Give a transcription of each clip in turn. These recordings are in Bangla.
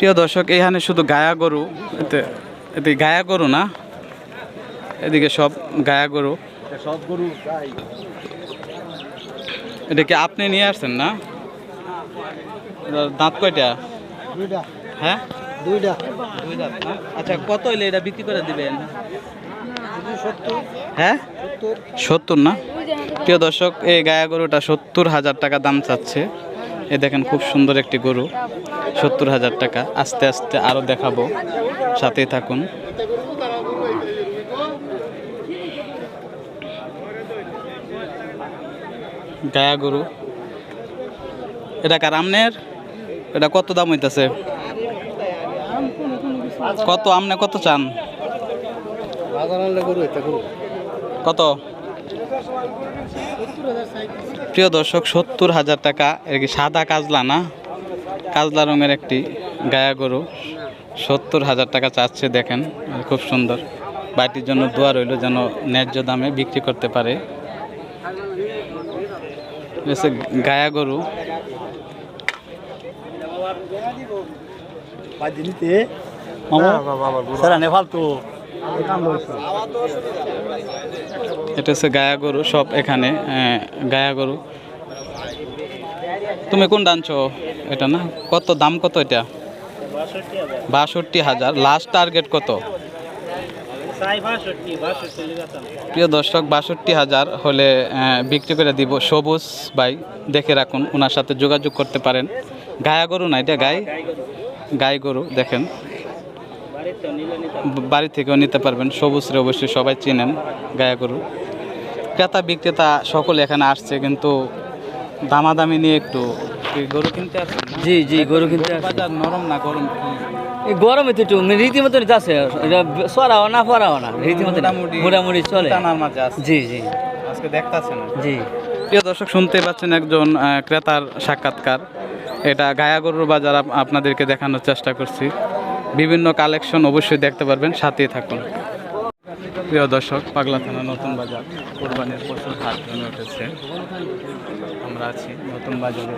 প্রিয় দর্শক এখানে শুধু গায়া গরু এতে এতে গায়া গরু না এদিকে সব গায়া গরু। সব গরু এটা কি আপনি নিয়ে আসছেন না? দাঁত কয়টা? হ্যাঁ? দুইটা। দুই দাঁত আচ্ছা কত হইলে এটা বিক্রি করে দিবেন? হ্যাঁ? সত্তর না? প্রিয় দর্শক এই গায়া গরুটা সত্তর হাজার টাকা দাম চাচ্ছে। এ দেখেন খুব সুন্দর একটি গরু সত্তর হাজার টাকা। আস্তে আস্তে আরও দেখাবো সাথেই থাকুন। গায়া গরু। এটা কার আমনের? এটা কত দাম হইতাছে? কত আমনে কত চান? কত? প্রিয় দর্শক সত্তর হাজার টাকা এর কি সাদা কাজলা না? কাজলা রঙের একটি গায়া গরু। সত্তর হাজার টাকা চাচ্ছে দেখেন খুব সুন্দর। বাড়িটির জন্য দোয়া রইল যেন ন্যায্য দামে বিক্রি করতে পারে। গায়া গরু। স্যার নেপাল তো। এটা হচ্ছে গায়া গরু, সব এখানে গায়া গরু। তুমি কোন আনছো এটা না? কত, দাম কত এটা? বাষট্টি হাজার। লাস্ট টার্গেট কত? প্রিয় দর্শক, বাষট্টি হাজার হলে বিক্রি করে দিব সবুজ ভাই। দেখে রাখুন ওনার সাথে যোগাযোগ করতে পারেন। গায়া গরু না এটা? গাই? গাই গরু, দেখেন। বাড়ি থেকেও নিতে পারবেন। সবুজরে অবশ্যই সবাই চেনেন গায়া গরু। ক্রেতা বিক্রেতা সকলে এখানে আসছে কিন্তু দামাদামি নিয়ে একটু গরু কিনতে আসছেন জি জি গরু কিনতে বাজার নরম না গরম? এই গরমে তো একটু রীতিমতো আছে এটা সরাও না ফরাও না রীতিমতো মোটামুটি চলে। টানার মাঝে জি জি। আজকে দেখতাছেন জি। প্রিয় দর্শক শুনতে পাচ্ছেন একজন ক্রেতার সাক্ষাৎকার। এটা গায়া গরুর বাজার আপনাদেরকে দেখানোর চেষ্টা করছি। বিভিন্ন কালেকশন অবশ্যই দেখতে পারবেন সাথেই থাকুন। প্রিয় দর্শক, পাগলা থানা নতুন বাজার, কোরবানির পশুর হাট জমে উঠেছে। আমরা আছি নতুন বাজারে।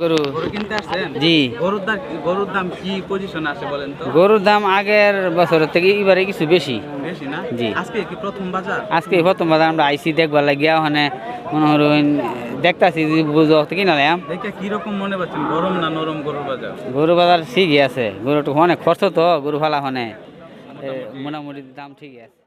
গরু। কিনতে আসছেন? জি। গরুর দাম গরুর দাম কি পজিশন আছে বলেন তো? গরুর দাম আগের বছরের থেকে এবারে কিছু বেশি। বেশি না? জি। আজকে কি প্রথম বাজার? আজকে প্রথম বাজার আমরা আইসি দেখবার লাগিয়া ওখানে মনে হরুন দেখতাছি যে বুঝো কিনা লাম দেখে কীরকম মনে পাচ্ছেন? গরম না নরম গরুর বাজার? গরু বাজার ঠিকই আছে। গরুটা অনেক খরচ তো গরু ফালা হনে। মোটামুটি দাম ঠিকই আছে।